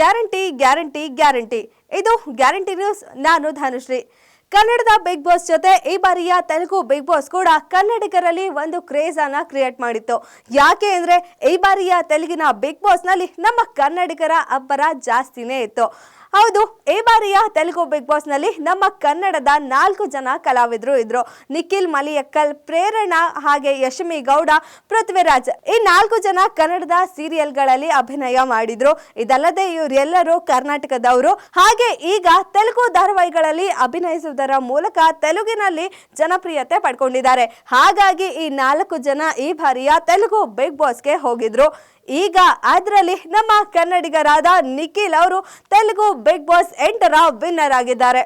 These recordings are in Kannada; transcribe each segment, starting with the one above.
Guarantee guarantee guarantee. ಇದು ಗ್ಯಾರಂಟಿ ನ್ಯೂಸ್. ನಾನು ಧನುಶ್ರೀ. ಕನ್ನಡದ ಬಿಗ್ ಬಾಸ್ ಜೊತೆ ಈ ಬಾರಿಯ ತೆಲುಗು ಬಿಗ್ ಬಾಸ್ ಕೂಡ ಕನ್ನಡಿಗರಲ್ಲಿ ಒಂದು ಕ್ರೇಜ್ ಅನ್ನ ಕ್ರಿಯೇಟ್ ಮಾಡಿತ್ತು. ಯಾಕೆ ಅಂದ್ರೆ ಈ ಬಾರಿಯ ತೆಲುಗಿನ ಬಿಗ್ ಬಾಸ್ನಲ್ಲಿ ನಮ್ಮ ಕನ್ನಡಿಗರ ಅಬ್ಬರ ಜಾಸ್ತಿನೇ ಇತ್ತು. ಹೌದು, ಈ ಬಾರಿಯ ತೆಲುಗು ಬಿಗ್ ಬಾಸ್ನಲ್ಲಿ ನಮ್ಮ ಕನ್ನಡದ ನಾಲ್ಕು ಜನ ಕಲಾವಿದರು ಇದ್ರು. ನಿಖಿಲ್ ಮಲಿಯಕ್ಕಲ್, ಪ್ರೇರಣಾ ಹಾಗೆ ಯಶಮಿ ಗೌಡ, ಪೃಥ್ವಿರಾಜ್ ಈ ನಾಲ್ಕು ಜನ ಕನ್ನಡದ ಸೀರಿಯಲ್ಗಳಲ್ಲಿ ಅಭಿನಯ ಮಾಡಿದ್ರು. ಇದಲ್ಲದೆ ಇವರೆಲ್ಲರೂ ಕರ್ನಾಟಕದವರು. ಹಾಗೆ ಈಗ ತೆಲುಗು ಧಾರಾವಾಹಿಗಳಲ್ಲಿ ಅಭಿನಯಿಸುವುದರ ಮೂಲಕ ತೆಲುಗಿನಲ್ಲಿ ಜನಪ್ರಿಯತೆ ಪಡ್ಕೊಂಡಿದ್ದಾರೆ. ಹಾಗಾಗಿ ಈ ನಾಲ್ಕು ಜನ ಈ ಬಾರಿಯ ತೆಲುಗು ಬಿಗ್ ಬಾಸ್ಗೆ ಹೋಗಿದ್ರು. ಈಗ ಅದರಲ್ಲಿ ನಮ್ಮ ಕನ್ನಡಿಗರಾದ ನಿಖಿಲ್ ಅವರು ತೆಲುಗು ಬಿಗ್ ಬಾಸ್ ಎಂಟರ ವಿನ್ನರ್ ಆಗಿದ್ದಾರೆ.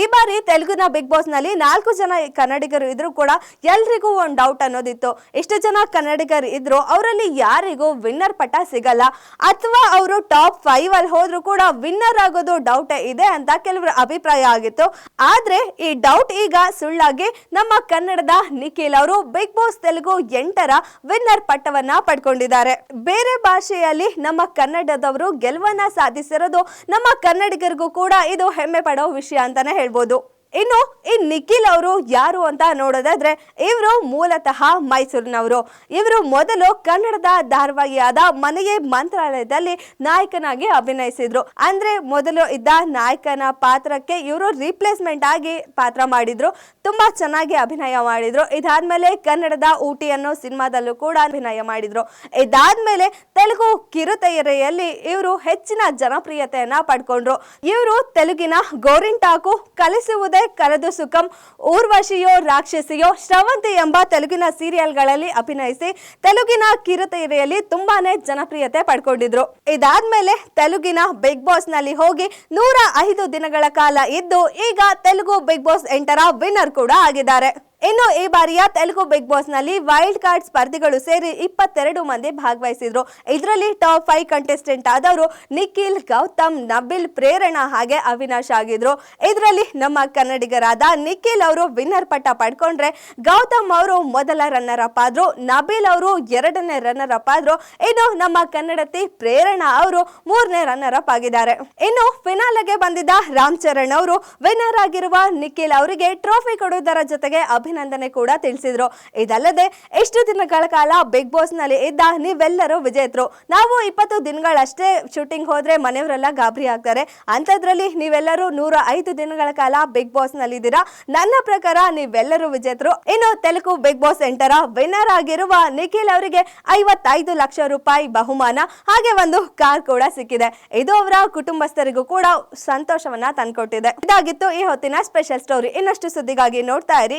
ಈ ಬಾರಿ ತೆಲುಗಿನ ಬಿಗ್ ಬಾಸ್ನಲ್ಲಿ ನಾಲ್ಕು ಜನ ಕನ್ನಡಿಗರು ಇದ್ರು ಕೂಡ ಎಲ್ರಿಗೂ ಒಂದು ಡೌಟ್ ಅನ್ನೋದಿತ್ತು. ಎಷ್ಟು ಜನ ಕನ್ನಡಿಗರು ಇದ್ರು ಅವರಲ್ಲಿ ಯಾರಿಗೂ ವಿನ್ನರ್ ಪಟ್ಟ ಸಿಗಲ್ಲ. ಅಥವಾ ಅವರು ಟಾಪ್ ಫೈವ್ ಅಲ್ಲಿ ಹೋದ್ರು ಕೂಡ ವಿನ್ನರ್ ಆಗೋದು ಡೌಟ್ ಇದೆ ಅಂತ ಕೆಲವರ ಅಭಿಪ್ರಾಯ ಆಗಿತ್ತು. ಆದ್ರೆ ಈ ಡೌಟ್ ಈಗ ಸುಳ್ಳಾಗಿ ನಮ್ಮ ಕನ್ನಡದ ನಿಖಿಲ್ ಅವರು ಬಿಗ್ ಬಾಸ್ ತೆಲುಗು ಎಂಟರ ವಿನ್ನರ್ ಪಟ್ಟವನ್ನ ಪಡ್ಕೊಂಡಿದ್ದಾರೆ. ಬೇರೆ ಭಾಷೆಯಲ್ಲಿ ನಮ್ಮ ಕನ್ನಡದವರು ಗೆಲುವನ್ನ ಸಾಧಿಸಿರೋದು ನಮ್ಮ ಕನ್ನಡಿಗರಿಗೂ ಕೂಡ ಇದು ಹೆಮ್ಮೆ ಪಡೋ ವಿಷಯ ಅಂತಾನೆ ಹೇಳ್ಬೋದು. ಇನ್ನು, ಈ ನಿಖಿಲ್ ಅವರು ಯಾರು ಅಂತ ನೋಡೋದಾದ್ರೆ, ಇವರು ಮೂಲತಃ ಮೈಸೂರಿನವರು. ಇವರು ಮೊದಲು ಕನ್ನಡದ ಧಾರಾವಾಹಿಯಾದ ಮನೆಯೇ ಮಂತ್ರಾಲಯದಲ್ಲಿ ನಾಯಕನಾಗಿ ಅಭಿನಯಿಸಿದ್ರು. ಅಂದ್ರೆ ಮೊದಲು ಇದ್ದ ನಾಯಕನ ಪಾತ್ರಕ್ಕೆ ಇವರು ರಿಪ್ಲೇಸ್ಮೆಂಟ್ ಆಗಿ ಪಾತ್ರ ಮಾಡಿದ್ರು. ತುಂಬಾ ಚೆನ್ನಾಗಿ ಅಭಿನಯ ಮಾಡಿದ್ರು. ಇದಾದ್ಮೇಲೆ ಕನ್ನಡದ ಊಟಿ ಅನ್ನೋ ಸಿನಿಮಾದಲ್ಲೂ ಕೂಡ ಅಭಿನಯ ಮಾಡಿದ್ರು. ಇದಾದ್ಮೇಲೆ ತೆಲುಗು ಕಿರುತೆರೆಯಲ್ಲಿ ಇವರು ಹೆಚ್ಚಿನ ಜನಪ್ರಿಯತೆಯನ್ನ ಪಡ್ಕೊಂಡ್ರು. ಇವರು ತೆಲುಗಿನ ಗೋರಿಂಟಾಕು ಕಲಿಸುವುದೇ ಕರೆದು ಸುಖಂ ಊರ್ವಶಿಯೋ ರಾಕ್ಷಸಿಯೋ ಶ್ರವಂತಿ ಎಂಬ ತೆಲುಗಿನ ಸೀರಿಯಲ್ಗಳಲ್ಲಿ ಅಭಿನಯಿಸಿ ತೆಲುಗಿನ ಕಿರುತೆರೆಯಲ್ಲಿ ತುಂಬಾನೇ ಜನಪ್ರಿಯತೆ ಪಡ್ಕೊಂಡಿದ್ರು. ಇದಾದ್ಮೇಲೆ ತೆಲುಗಿನ ಬಿಗ್ ಬಾಸ್ನಲ್ಲಿ ಹೋಗಿ ನೂರ ಐದು ದಿನಗಳ ಕಾಲ ಇದ್ದು ಈಗ ತೆಲುಗು ಬಿಗ್ ಬಾಸ್ ಎಂಟರ ವಿನ್ನರ್ ಕೂಡ ಆಗಿದ್ದಾರೆ. ಇನ್ನು ಈ ಬಾರಿಯ ತೆಲುಗು ಬಿಗ್ ಬಾಸ್ನಲ್ಲಿ ವೈಲ್ಡ್ ಕಾರ್ಡ್ ಸ್ಪರ್ಧಿಗಳು ಸೇರಿ ಇಪ್ಪತ್ತೆರಡು ಮಂದಿ ಭಾಗವಹಿಸಿದ್ರು. ಇದರಲ್ಲಿ ಟಾಪ್ ಫೈವ್ ಕಂಟೆಸ್ಟೆಂಟ್ ಆದವರು ನಿಖಿಲ್, ಗೌತಮ್, ನಬಿಲ್, ಪ್ರೇರಣಾ ಹಾಗೆ ಅವಿನಾಶ್ ಆಗಿದ್ರು. ಇದರಲ್ಲಿ ನಮ್ಮ ಕನ್ನಡಿಗರಾದ ನಿಖಿಲ್ ಅವರು ವಿನ್ನರ್ ಪಟ್ಟ ಪಡ್ಕೊಂಡ್ರೆ ಗೌತಮ್ ಅವರು ಮೊದಲ ರನ್ನರ್ ಅಪ್ ಆದ್ರು, ನಬಿಲ್ ಅವರು ಎರಡನೇ ರನ್ನರ್ ಅಪ್ ಆದ್ರು. ಇನ್ನು ನಮ್ಮ ಕನ್ನಡತಿ ಪ್ರೇರಣಾ ಅವರು ಮೂರನೇ ರನ್ನರ್ ಅಪ್ ಆಗಿದ್ದಾರೆ. ಇನ್ನು ಫಿನಾಲೆಗೆ ಬಂದಿದ್ದ ರಾಮ್ ಚರಣ್ ಅವರು ವಿನ್ನರ್ ಆಗಿರುವ ನಿಖಿಲ್ ಅವರಿಗೆ ಟ್ರೋಫಿ ಕೊಡುವುದರ ಜೊತೆಗೆ ಅಭಿನಂದನೆ ಕೂಡ ತಿಳಿಸಿದ್ರು. ಇದಲ್ಲದೆ, ಎಷ್ಟು ದಿನಗಳ ಕಾಲ ಬಿಗ್ ಬಾಸ್ನಲ್ಲಿ ಇದ್ದ ನೀವೆಲ್ಲರೂ ವಿಜೇತರು. ನಾವು ಇಪ್ಪತ್ತು ದಿನಗಳಷ್ಟೇ ಶೂಟಿಂಗ್ ಹೋದ್ರೆ ಮನೆಯವರೆಲ್ಲ ಗಾಬರಿ ಆಗ್ತಾರೆ. ಅಂಥದ್ರಲ್ಲಿ ನೀವೆಲ್ಲರೂ ನೂರ ಐದು ದಿನಗಳ ಕಾಲ ಬಿಗ್ ಬಾಸ್ನಲ್ಲಿ ಇದ್ದೀರಾ? ನನ್ನ ಪ್ರಕಾರ ನೀವೆಲ್ಲರೂ ವಿಜೇತರು. ಇನ್ನು ತೆಲುಗು ಬಿಗ್ ಬಾಸ್ ಎಂಟರ ವಿನ್ನರ್ ಆಗಿರುವ ನಿಖಿಲ್ ಅವರಿಗೆ ಐವತ್ತೈದು ಲಕ್ಷ ರೂಪಾಯಿ ಬಹುಮಾನ. ಹಾಗೆ ಒಂದು ಕಾರ್ ಕೂಡ ಸಿಕ್ಕಿದೆ. ಇದು ಅವರ ಕುಟುಂಬಸ್ಥರಿಗೂ ಕೂಡ ಸಂತೋಷವನ್ನ ತಂದ್ಕೊಟ್ಟಿದೆ. ಇದಾಗಿತ್ತು ಈ ಹೊತ್ತಿನ ಸ್ಪೆಷಲ್ ಸ್ಟೋರಿ ಇನ್ನಷ್ಟು ಸುದ್ದಿಗಾಗಿ ನೋಡ್ತಾ ಇರಿ.